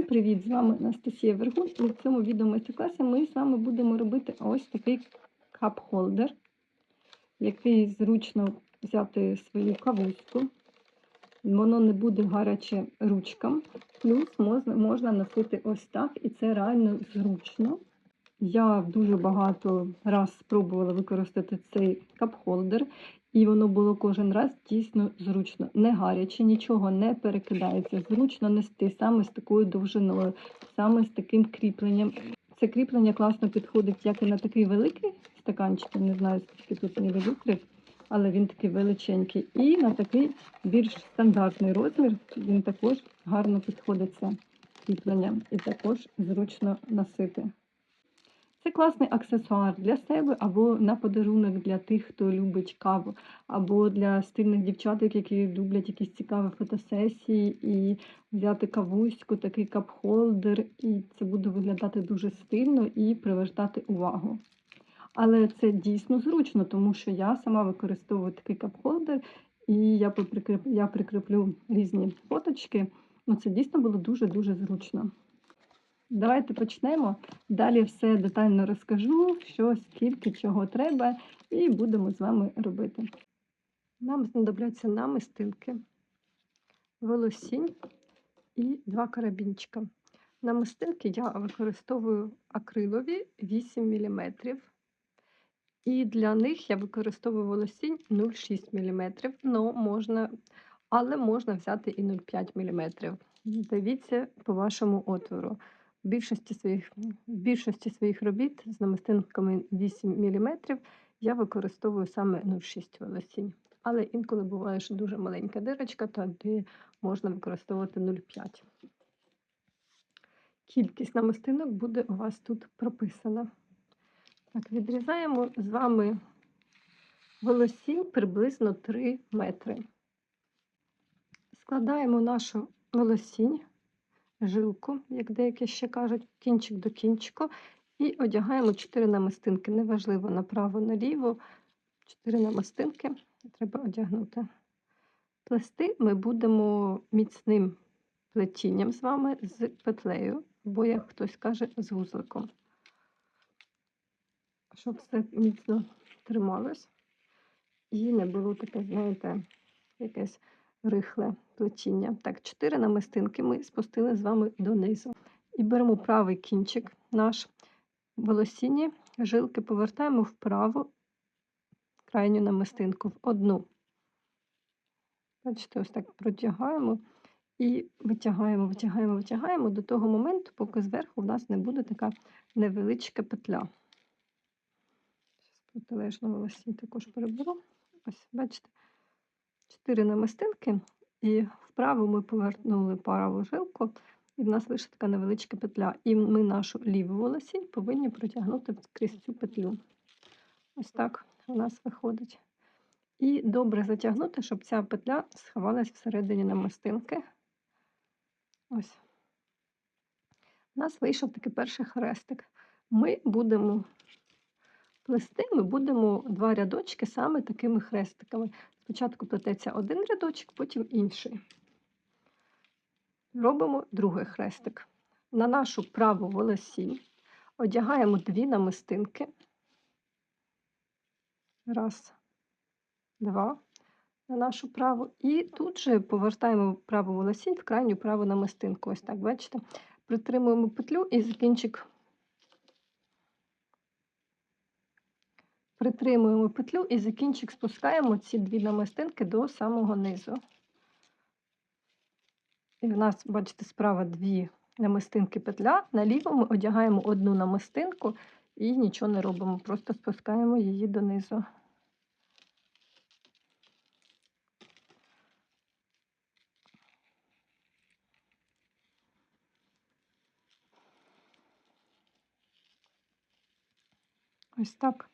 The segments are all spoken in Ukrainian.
Всім привіт! З вами Анастасія Вергун. І в цьому відео майстер-класі ми з вами будемо робити ось такий кап-холдер, який зручно взяти свою кавуську. Воно не буде гаряче ручкам. Плюс можна носити ось так, і це реально зручно. Я дуже багато раз спробувала використати цей кап-холдер, і воно було кожен раз дійсно зручно. Не гаряче, нічого не перекидається. Зручно нести саме з такою довжиною, саме з таким кріпленням. Це кріплення класно підходить як і на такий великий стаканчик, не знаю, скільки тут мілілітрів, але він такий величенький. І на такий більш стандартний розмір він також гарно підходить це кріплення і також зручно носити. Це класний аксесуар для себе або на подарунок для тих, хто любить каву, або для стильних дівчаток, які люблять якісь цікаві фотосесії, і взяти кавуську, такий кап-холдер, і це буде виглядати дуже стильно і привертати увагу. Але це дійсно зручно, тому що я сама використовую такий кап-холдер, і я прикріп... я прикріплю різні фоточки. Ну, це дійсно було дуже-дуже зручно. Давайте почнемо. Далі все детально розкажу, що, скільки, чого треба, і будемо з вами робити. Нам знадобляться намистинки, волосінь і два карабінчика. Намистинки я використовую акрилові 8 мм. І для них я використовую волосінь 0,6 мм, но можна, але можна взяти і 0,5 мм. Дивіться по вашому отвору. В більшості своїх, більшості своїх робіт з намистинками 8 мм я використовую саме 0,6 волосінь. Але інколи буває, що дуже маленька дирочка, тоді можна використовувати 0,5. Кількість намистинок буде у вас тут прописана. Так, відрізаємо з вами волосінь приблизно 3 метри. Складаємо нашу волосінь жилку, як деякі ще кажуть, кінчик до кінчику, і одягаємо 4 намистинки. Неважливо направо-наліво, 4 намистинки треба одягнути. Плести ми будемо міцним плетінням з вами з петлею, або, як хтось каже, з вузликом. Щоб все міцно трималось і не було таке, знаєте, якесь рихле плетіння. Так, чотири намистинки ми спустили з вами донизу. І беремо правий кінчик наш волосінні, жилки повертаємо вправо крайню намистинку в одну. Бачите, ось так протягаємо і витягаємо, витягаємо, витягаємо до того моменту, поки зверху в нас не буде така невеличка петля. Протилежно волосінь також переберу. Ось, бачите, чотири намистинки, і вправо ми повернули праву жилку, і в нас вийшла така невеличка петля. І ми нашу ліву волосінь повинні протягнути крізь цю петлю. Ось так у нас виходить. І добре затягнути, щоб ця петля сховалась всередині намистинки. Ось. У нас вийшов такий перший хрестик. Ми будемо плести, ми будемо два рядочки саме такими хрестиками. Спочатку плететься один рядочок, потім інший. Робимо другий хрестик. На нашу праву волосінь одягаємо дві намистинки. Раз, два. На нашу праву. І тут же повертаємо праву волосінь в крайню праву намистинку. Ось так, бачите? Притримуємо петлю і за Притримуємо петлю і за спускаємо ці дві намистинки до самого низу. І в нас, бачите, справа дві намистинки петля. Наліво ми одягаємо одну намистинку і нічого не робимо, просто спускаємо її донизу. Ось так.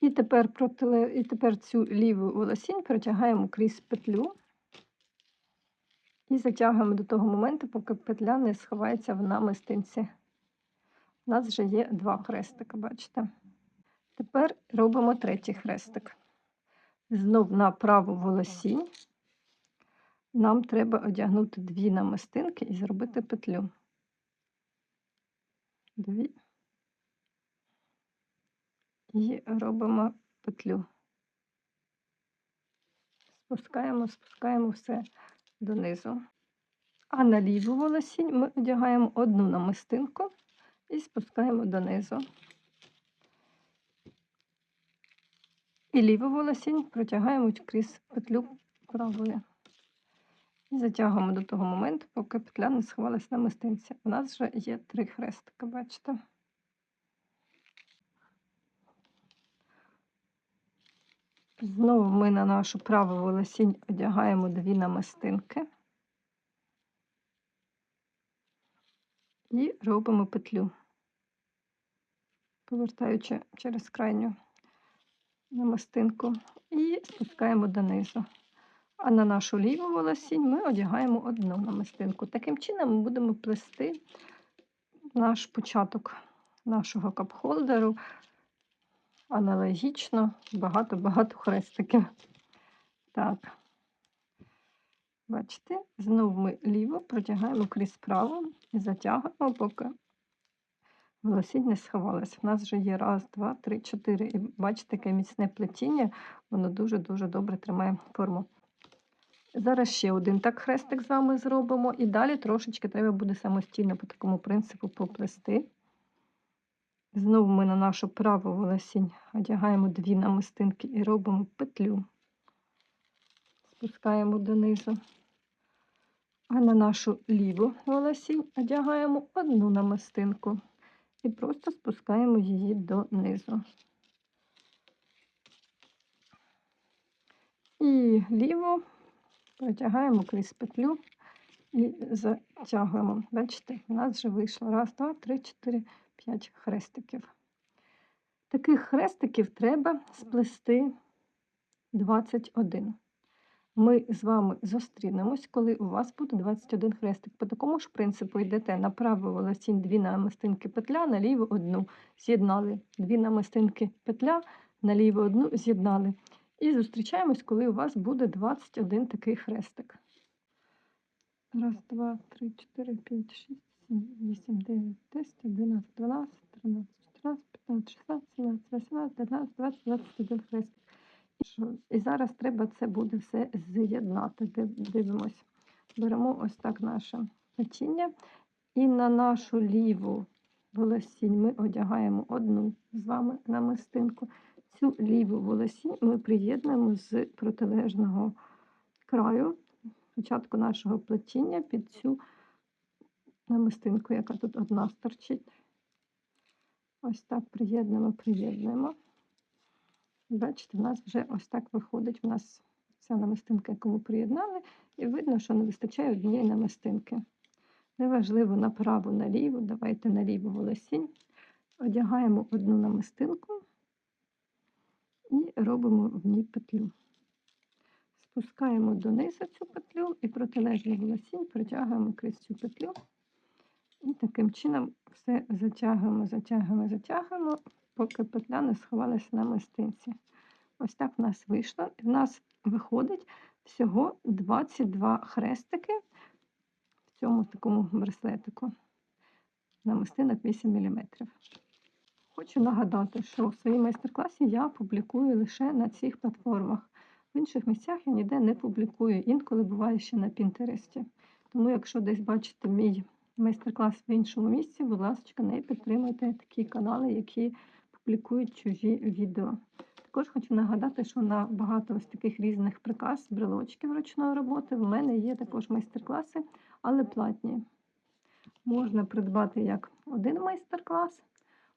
І тепер протиле... і тепер цю ліву волосінь протягаємо крізь петлю і затягуємо до того моменту, поки петля не сховається в намистинці. У нас вже є два хрестика, бачите? Тепер робимо третій хрестик. Знов на праву волосінь нам треба одягнути дві намистинки і зробити петлю. дві. І робимо петлю. Спускаємо, спускаємо все донизу. А на ліву волосінь ми одягаємо одну намистинку і спускаємо донизу. І ліву волосінь протягаємо крізь петлю правої. І затягуємо до того моменту, поки петля не сховалась на мистинці. У нас вже є три хрестика, бачите? Знову ми на нашу праву волосінь одягаємо дві намистинки і робимо петлю, повертаючи через крайню намистинку, і спускаємо донизу. А на нашу ліву волосінь ми одягаємо одну намистинку. Таким чином ми будемо плести наш початок нашого капхолдеру аналогічно багато-багато хрестиків. Так, бачите, знову ми ліво протягаємо крізь право і затягуємо, поки волосінь не сховалась. У нас вже є раз, два, три, чотири. І бачите, яке міцне плетіння, воно дуже-дуже добре тримає форму. Зараз ще один так хрестик з вами зробимо, і далі трошечки треба буде самостійно по такому принципу поплести. Знову ми на нашу праву волосінь одягаємо дві намистинки і робимо петлю, спускаємо донизу. А на нашу ліву волосінь одягаємо одну намистинку і просто спускаємо її донизу. І ліву протягаємо крізь петлю і затягуємо. Бачите, у нас вже вийшло раз, два, три, чотири, п'ять хрестиків. Таких хрестиків треба сплести 21. Ми з вами зустрінемось, коли у вас буде 21 хрестик. По такому ж принципу йдете на праву волосінь дві намистинки петля, на ліву одну з'єднали. Дві намистинки петля, на ліву одну з'єднали. І зустрічаємось, коли у вас буде 21 такий хрестик. Раз, два, три, чотири, п'ять, шість, сім, вісім, дев'ять, десять, одинадцять, дванадцять, тринадцять, чотирнадцять, п'ятнадцять, шістнадцять, сімнадцять, вісімнадцять, дев'ятнадцять, двадцять, двадцять один хрестик. І зараз треба це буде все з'єднати. Див- Дивимось. Беремо ось так наше плетіння. І на нашу ліву волосінь ми одягаємо одну з вами намистинку. Цю ліву волосінь ми приєднуємо з протилежного краю початку нашого плетіння під цю намистинку, яка тут одна сторчить. Ось так приєднуємо, приєднуємо. Бачите, в нас вже ось так виходить. У нас ця намистинка, яку ми приєднали, і видно, що не вистачає однієї намистинки. Неважливо направо, наліво, давайте на ліву волосінь. Одягаємо одну намистинку і робимо в ній петлю. Спускаємо донизу цю петлю і протилежну волосінь протягуємо крізь цю петлю. І таким чином все затягуємо, затягуємо, затягуємо, поки петля не сховалася на мистинці. Ось так в нас вийшло. І в нас виходить всього 22 хрестики в цьому такому браслетику на мистинок 8 мм. Хочу нагадати, що в своїй майстер-класі я публікую лише на цих платформах. В інших місцях я ніде не публікую, інколи буває ще на Пінтересті. Тому, якщо десь бачите мій майстер-клас в іншому місці, будь ласка, не підтримуйте такі канали, які публікують чужі відео. Також хочу нагадати, що на багато ось таких різних приказ, брелочків ручної роботи в мене є також майстер-класи, але платні. Можна придбати як один майстер-клас,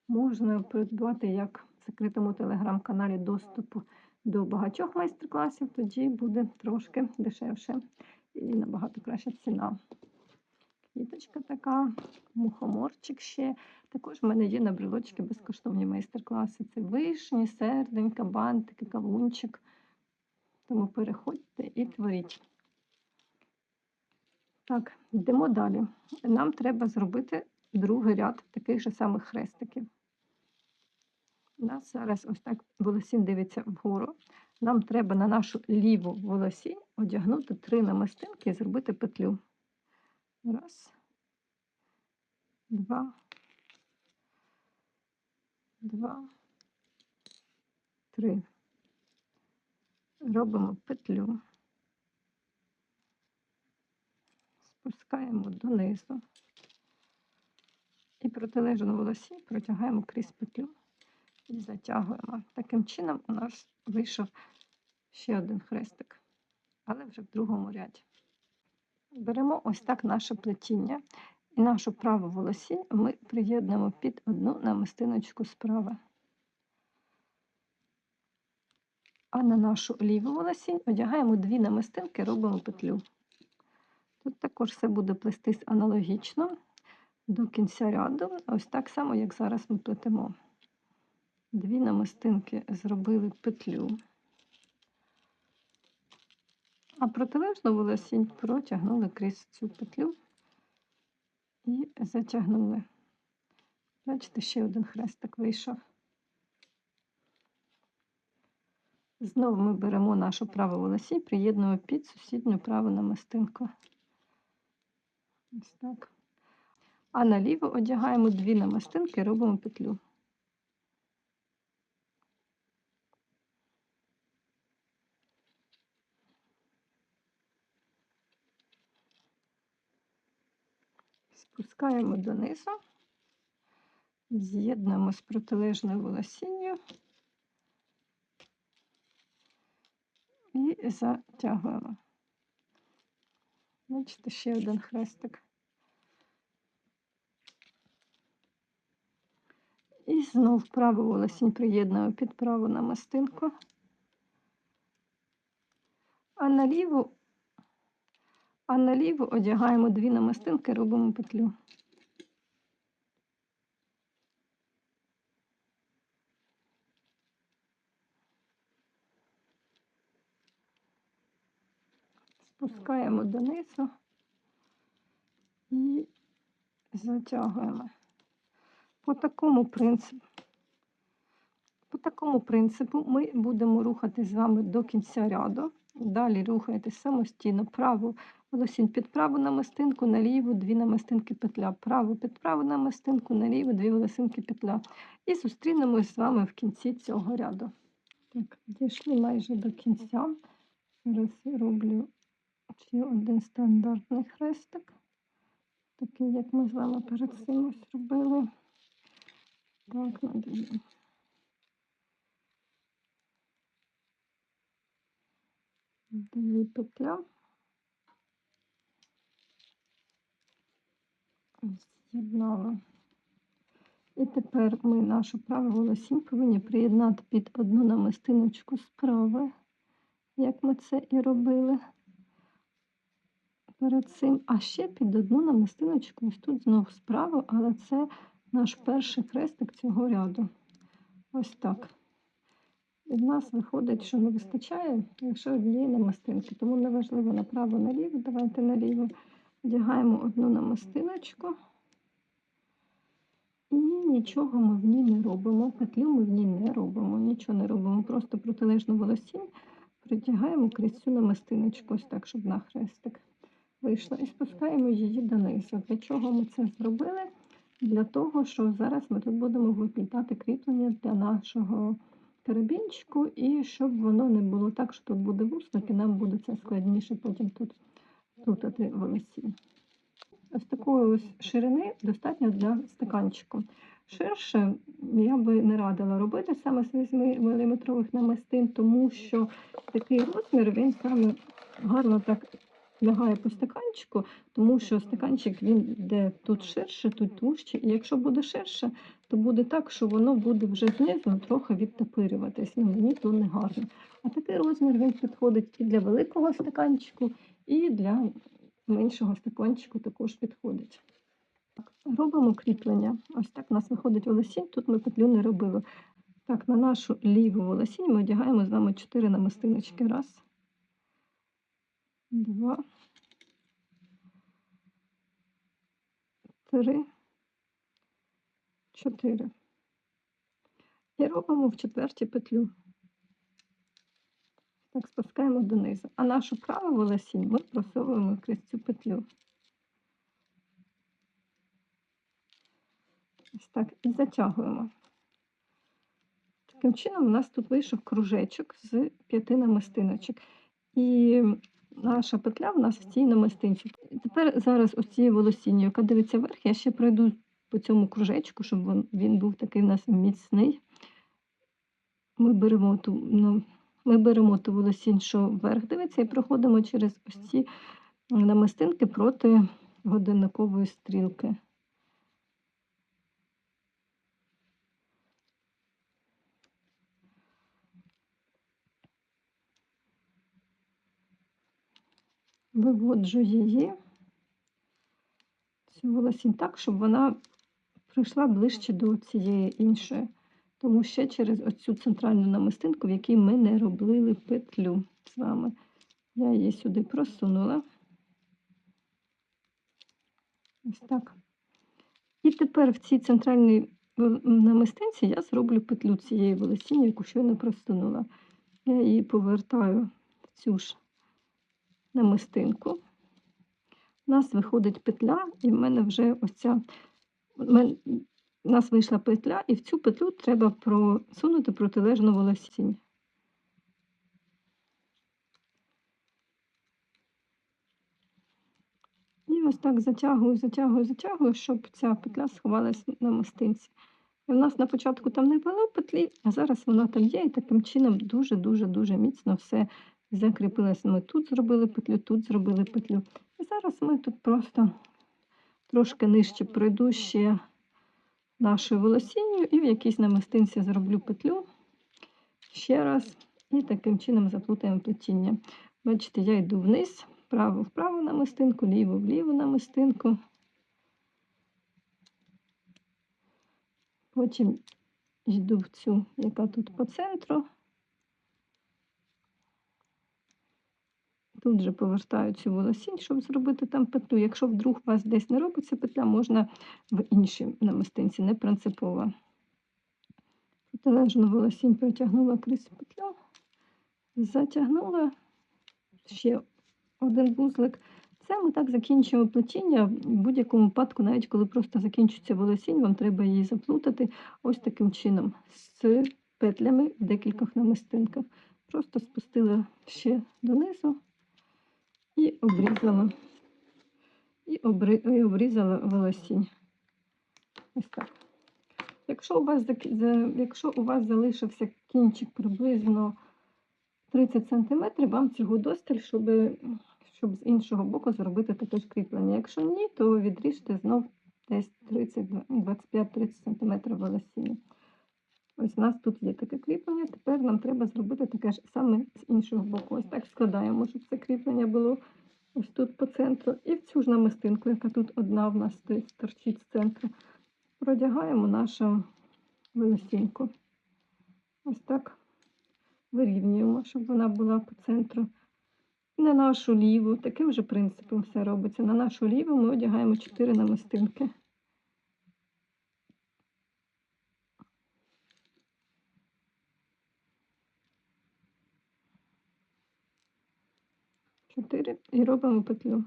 можна придбати як в закритому телеграм-каналі доступу до багатьох майстер-класів, тоді буде трошки дешевше і набагато краща ціна. Квіточка така, мухоморчик ще. Також в мене є на брелочки безкоштовні майстер-класи. Це вишні, серденька, бантики, кавунчик. Тому переходьте і творіть. Так, йдемо далі. Нам треба зробити другий ряд таких же самих хрестиків. У нас зараз ось так волосінь дивиться вгору. Нам треба на нашу ліву волосінь одягнути три намистинки і зробити петлю. Раз, два, два, три. Робимо петлю. Спускаємо донизу. І протилежну волосі протягаємо крізь петлю і затягуємо. Таким чином у нас вийшов ще один хрестик, але вже в другому ряді. Беремо ось так наше плетіння. І нашу праву волосінь ми приєднуємо під одну намистиночку справа. А на нашу ліву волосінь одягаємо дві намистинки, робимо петлю. Тут також все буде плестись аналогічно до кінця ряду, ось так само, як зараз ми плетемо. Дві намистинки зробили петлю, а протилежну волосінь протягнули крізь цю петлю і затягнули. Бачите, ще один хрестик вийшов. Знову ми беремо нашу праву волосінь, приєднуємо під сусідню праву намистинку. Ось так. А наліво одягаємо дві намистинки і робимо петлю. Спускаємо донизу, з'єднуємо з протилежною волосінню і затягуємо. Бачите, ще один хрестик. І знов праву волосінь приєднуємо під праву намистинку, а наліву, а наліву одягаємо дві намистинки, робимо петлю. Спускаємо донизу і затягуємо. По такому принципу. По такому принципу ми будемо рухати з вами до кінця ряду. Далі рухаєтесь самостійно праву волосінь під праву намистинку, наліву дві намистинки петля, праву під праву намистинку, наліву дві волосинки петля. І зустрінемось з вами в кінці цього ряду. Так, дійшли майже до кінця. Зараз роблю ще один стандартний хрестик, такий, як ми з вами перед цим ось робили. Так, надаю. Дві петля. З'єднала. І тепер ми нашу праву волосінь повинні приєднати під одну намистиночку справа, як ми це і робили перед цим. А ще під одну намистиночку, ось тут знову справа, але це наш перший хрестик цього ряду. Ось так. І нас виходить, що не вистачає лише однієї намистинки. Тому неважливо направо наліво, давайте наліво вдягаємо одну намистиночку. І нічого ми в ній не робимо. Петлю ми в ній не робимо, нічого не робимо. Просто протилежну волосінь притягаємо крізь цю намистиночку, ось так, щоб на хрестик вийшло. І спускаємо її донизу. Для чого ми це зробили? Для того, що зараз ми тут будемо виплітати кріплення для нашого карабінчику, і щоб воно не було так, що тут буде вусник, і нам буде це складніше потім тут плутати волосінь. Ось такої ось ширини достатньо для стаканчику. Ширше я би не радила робити саме з 8 мм намистин, тому що такий розмір він саме гарно так лягає по стаканчику, тому що стаканчик він йде тут ширше, тут вужче. І якщо буде ширше, то буде так, що воно буде вже знизу трохи відтопирюватись. Ну, мені то не гарно. А такий розмір він підходить і для великого стаканчику, і для меншого стаканчику також підходить. Робимо кріплення. Ось так у нас виходить волосінь, тут ми петлю не робили. Так, на нашу ліву волосінь ми одягаємо з вами 4 намистиночки. Раз, два, три, чотири. І робимо в четвертій петлю. Так, спускаємо донизу. А нашу праву волосінь ми просовуємо крізь цю петлю. Ось так, і затягуємо. Таким чином, у нас тут вийшов кружечок з п'яти намистиночок. І наша петля в нас в цій намистинці. Тепер зараз ось цією волосінню, яка дивиться вверх, я ще пройду по цьому кружечку, щоб він, був такий у нас міцний. Ми беремо ту, ну, ми беремо ту волосінь, що вверх дивиться, і проходимо через ось ці намистинки проти годинникової стрілки. Виводжу її, цю волосінь так, щоб вона прийшла ближче до цієї іншої. Тому ще через оцю центральну намистинку, в якій ми не робили петлю з вами. Я її сюди просунула. Ось так. І тепер в цій центральній намистинці я зроблю петлю цієї волосіння, яку щойно просунула. Я її повертаю в цю ж намистинку. У нас виходить петля, і в мене вже ось ця. У нас вийшла петля, і в цю петлю треба просунути протилежну волосінь. І ось так затягую, затягую, затягую, щоб ця петля сховалась на мистинці. І в нас на початку там не було петлі, а зараз вона там є, і таким чином дуже-дуже-дуже міцно все закріпилось. Ми тут зробили петлю, тут зробили петлю. І зараз ми тут просто трошки нижче пройду ще нашою волосінню і в якійсь намистинці зроблю петлю ще раз. І таким чином заплутаємо плетіння. Бачите, я йду вниз, вправо в праву намистинку, ліво в ліву намистинку. Потім йду в цю, яка тут по центру. Тут же повертаю цю волосінь, щоб зробити там петлю. Якщо вдруг у вас десь не робиться петля, можна в іншій намистинці, не принципово. Протилежну волосінь протягнула крізь петлю, затягнула ще один вузлик. Це ми так закінчуємо плетіння. В будь-якому випадку, навіть коли просто закінчується волосінь, вам треба її заплутати ось таким чином з петлями в декількох намистинках. Просто спустила ще донизу і обрізала. І, обрізала волосінь. Ось так. Якщо у вас якщо у вас залишився кінчик приблизно 30 см, вам цього досталь, щоб, щоб з іншого боку зробити таке ж кріплення. Якщо ні, то відріжте знов десь 25-30 см волосіння. Ось у нас тут є таке кріплення. Тепер нам треба зробити таке ж саме з іншого боку. Ось так складаємо, щоб це кріплення було ось тут по центру. І в цю ж намистинку, яка тут одна в нас торчить з центру, продягаємо нашу волосіньку. Ось так вирівнюємо, щоб вона була по центру. На нашу ліву, таким же принципом все робиться. На нашу ліву ми одягаємо 4 намистинки. Чотири і робимо петлю.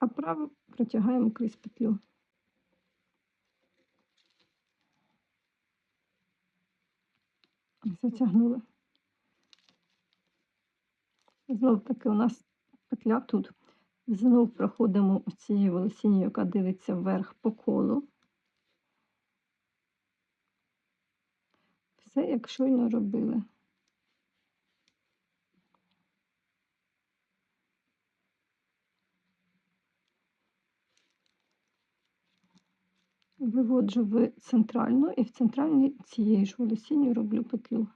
А праву протягаємо крізь петлю. Затягнули. Знов таки у нас петля тут. Знов проходимо цією волосінню, яка дивиться вверх по колу. Все як щойно робили. Виводжу в центральну і в центральній цією ж волосінню роблю петлю.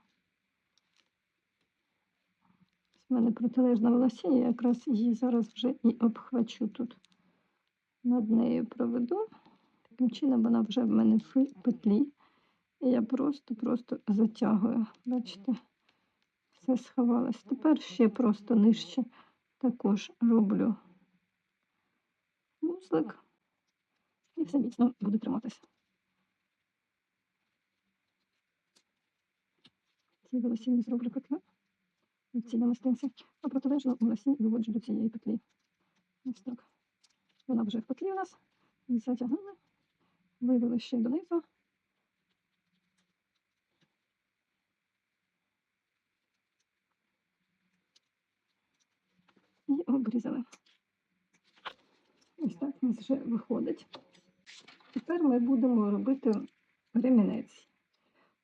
У мене протилежна волосіння, я якраз її зараз вже і обхвачу тут. Над нею проведу. Таким чином вона вже в мене в петлі. І я просто-просто затягую. Бачите, все сховалось. Тепер ще просто нижче також роблю вузлик і все міцно буде триматися. Ці волосіни зроблю петлю від цій намистинці, а протилежно волосі виводжу до цієї петлі. Ось так. Вона вже в петлі у нас. Затягнули, вивели ще донизу. І обрізали. Ось так у нас вже виходить. Тепер ми будемо робити ремінець.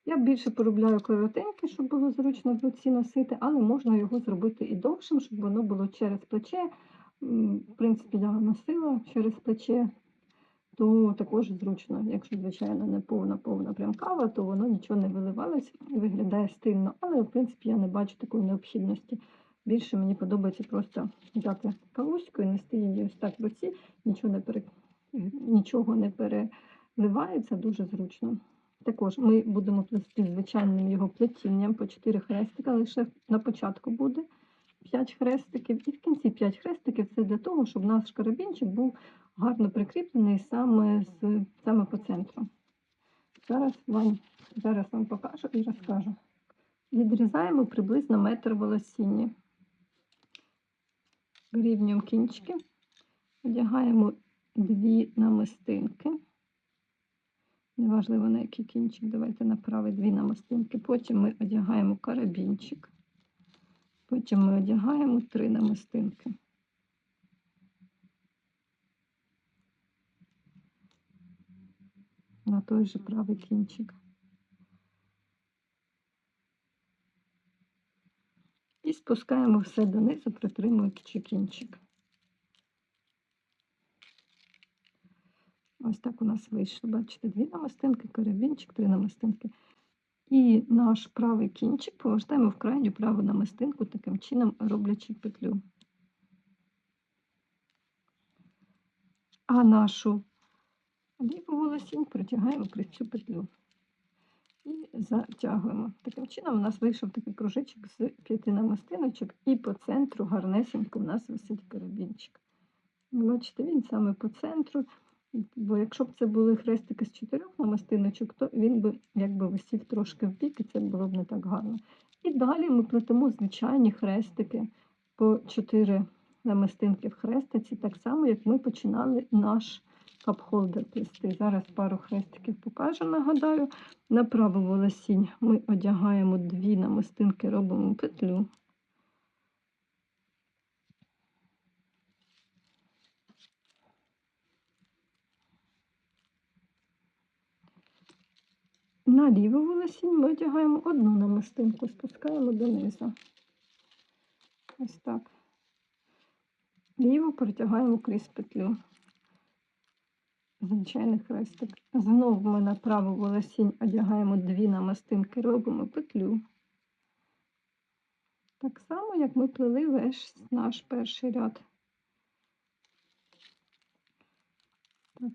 Я більше поробляю коротенький, щоб було зручно в руці носити, але можна його зробити і довшим, щоб воно було через плече. В принципі, я носила через плече, то також зручно. Якщо, звичайно, не повна повна прям кава, то воно нічого не виливалось і виглядає стильно. Але, в принципі, я не бачу такої необхідності. Більше мені подобається просто взяти кавуську і нести її ось так в руці, нічого не, пере... нічого не переливається, дуже зручно. Також ми будемо плести звичайним його плетінням по 4 хрестика, лише на початку буде 5 хрестиків, і в кінці 5 хрестиків це для того, щоб наш карабінчик був гарно прикріплений саме, з, саме по центру. Зараз вам, зараз вам покажу і розкажу. Відрізаємо приблизно метр волосіння. Вирівнюємо кінчики, одягаємо дві намистинки. Неважливо на який кінчик, давайте на правий дві намистинки. Потім ми одягаємо карабінчик. Потім ми одягаємо три намистинки. На той же правий кінчик. І спускаємо все донизу, притримуючи кінчик. Ось так у нас вийшло. Бачите, дві намистинки, карабінчик, три намистинки. І наш правий кінчик повертаємо в крайню праву намистинку, таким чином роблячи петлю. А нашу ліву волосінь протягаємо крізь цю петлю. І затягуємо. Таким чином у нас вийшов такий кружечок з п'яти намистиночок, і по центру гарнесенько у нас висить карабінчик. Бачите, він саме по центру. Бо якщо б це були хрестики з чотирьох намистиночок, то він би якби висів трошки в бік, і це було б не так гарно. І далі ми плетемо звичайні хрестики по чотири намистинки в хрестиці, так само, як ми починали наш капхолдер плести. Зараз пару хрестиків покажу, нагадаю. На праву волосінь ми одягаємо дві намистинки, робимо петлю. На ліву волосінь ми одягаємо одну намистинку, спускаємо донизу. Ось так. Ліву протягаємо крізь петлю. Звичайний хрестик. Знову ми на праву волосінь одягаємо дві намистинки, робимо петлю. Так само, як ми плели весь наш перший ряд.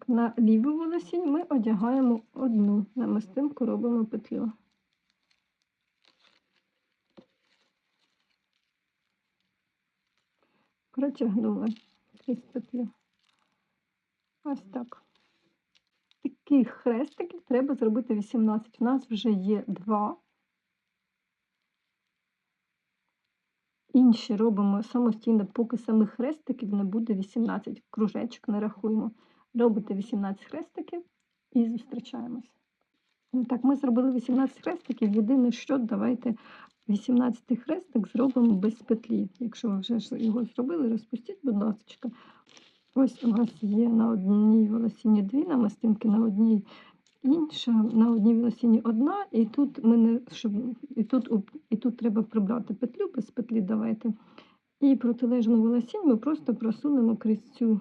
На ліву волосінь ми одягаємо одну намистинку, робимо петлю. Протягнули крізь петлю. Ось так. Таких хрестиків треба зробити 18. У нас вже є два. Інші робимо самостійно, поки самих хрестиків не буде 18. Кружечок не рахуємо. Робите 18 хрестиків і зустрічаємось. Ну, Так, ми зробили 18 хрестиків. Єдине, що давайте 18 хрестик зробимо без петлі. Якщо ви вже його зробили, розпустіть, будь ласка. Ось у вас є на одній волосіні дві намистинки, на одній інша, на одній волосіні одна, і тут ми не щоб і тут і тут треба прибрати петлю без петлі. Давайте. І протилежну волосінь ми просто просунемо крізь цю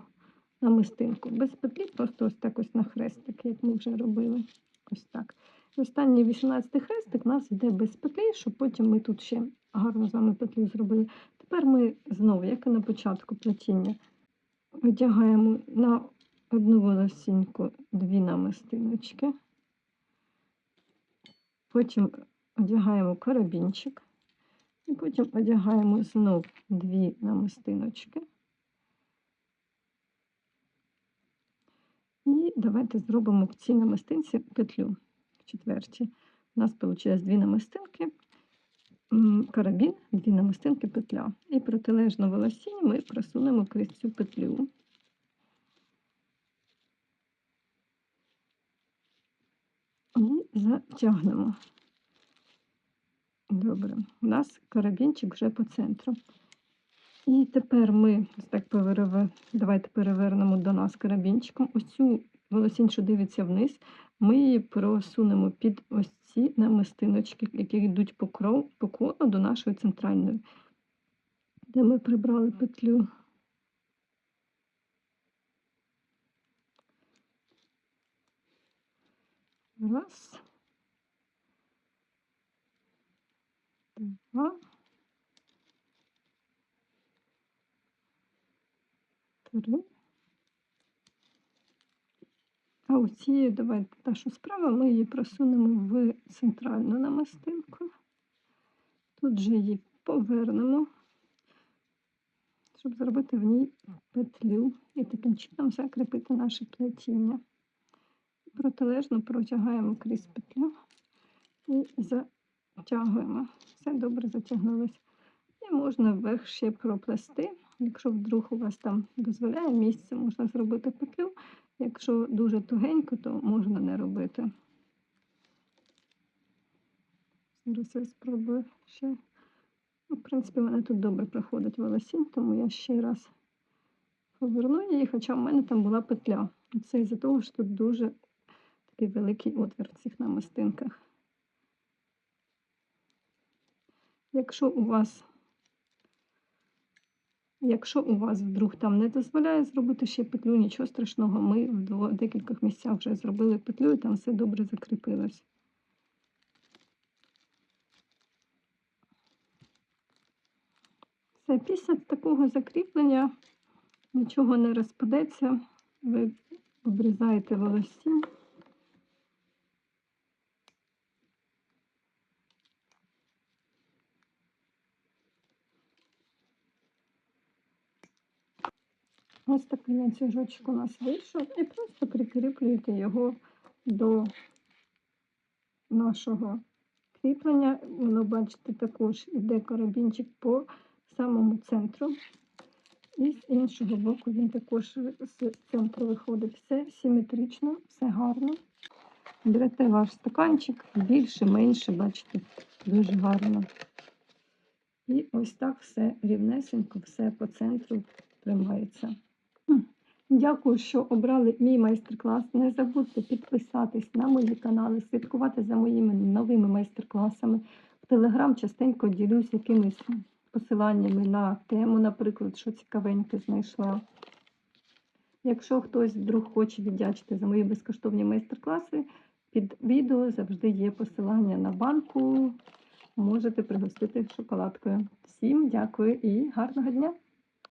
намистинку. Без петлі, просто ось так ось на хрестик, як ми вже робили. Ось так. Останній 18 хрестик у нас йде без петлі, щоб потім ми тут ще гарно з вами петлю зробили. Тепер ми знову, як і на початку плетіння, одягаємо на одну волосіньку дві намистиночки. Потім одягаємо карабінчик. І потім одягаємо знов дві намистиночки. І давайте зробимо в цій намистинці петлю в четвертій. У нас вийшло дві намистинки, карабін, дві намистинки, петля. І протилежну волосінь ми просунемо крізь цю петлю. І затягнемо. Добре. У нас карабінчик вже по центру. І тепер ми ось так переве- давайте перевернемо до нас карабінчиком. Ось волосінь, що дивиться вниз, ми її просунемо під ось ці намистиночки, які йдуть по, кров, по колу до нашої центральної, де ми прибрали петлю. Раз. Два. Три. А оці, давайте та, що справа, ми її просунемо в центральну намистинку. Тут же її повернемо, щоб зробити в ній петлю і таким чином закріпити наше плетіння. Протилежно протягаємо крізь петлю і затягуємо. Все добре затягнулося. І можна вверх ще проплести. Якщо вдруг у вас там дозволяє місце, можна зробити петлю. Якщо дуже тугенько, то можна не робити. Зараз я спробую ще. Ну, в принципі, мене тут добре проходить волосінь, тому я ще раз поверну її, хоча в мене там була петля. Це із-за того, що тут дуже такий великий отвір в цих намистинках. Якщо у вас Якщо у вас вдруг там не дозволяє зробити ще петлю, нічого страшного, ми в декількох місцях вже зробили петлю і там все добре закріпилось. Після такого закріплення нічого не розпадеться, ви обрізаєте волосінь. Ось такий ланцюжочок у нас вийшов, і просто прикріплюєте його до нашого кріплення. Воно, бачите, також іде карабінчик по самому центру. І з іншого боку він також з центру виходить. Все симетрично, все гарно. Берете ваш стаканчик більше, менше, бачите, дуже гарно. І ось так все рівнесенько, все по центру тримається. Дякую, що обрали мій майстер-клас. Не забудьте підписатись на мої канали, слідкувати за моїми новими майстер-класами. В Телеграм частенько ділюсь якимись посиланнями на тему, наприклад, що цікавеньке знайшла. Якщо хтось вдруг хоче віддячити за мої безкоштовні майстер-класи, під відео завжди є посилання на банку. Можете пригостити шоколадкою. Всім дякую і гарного дня!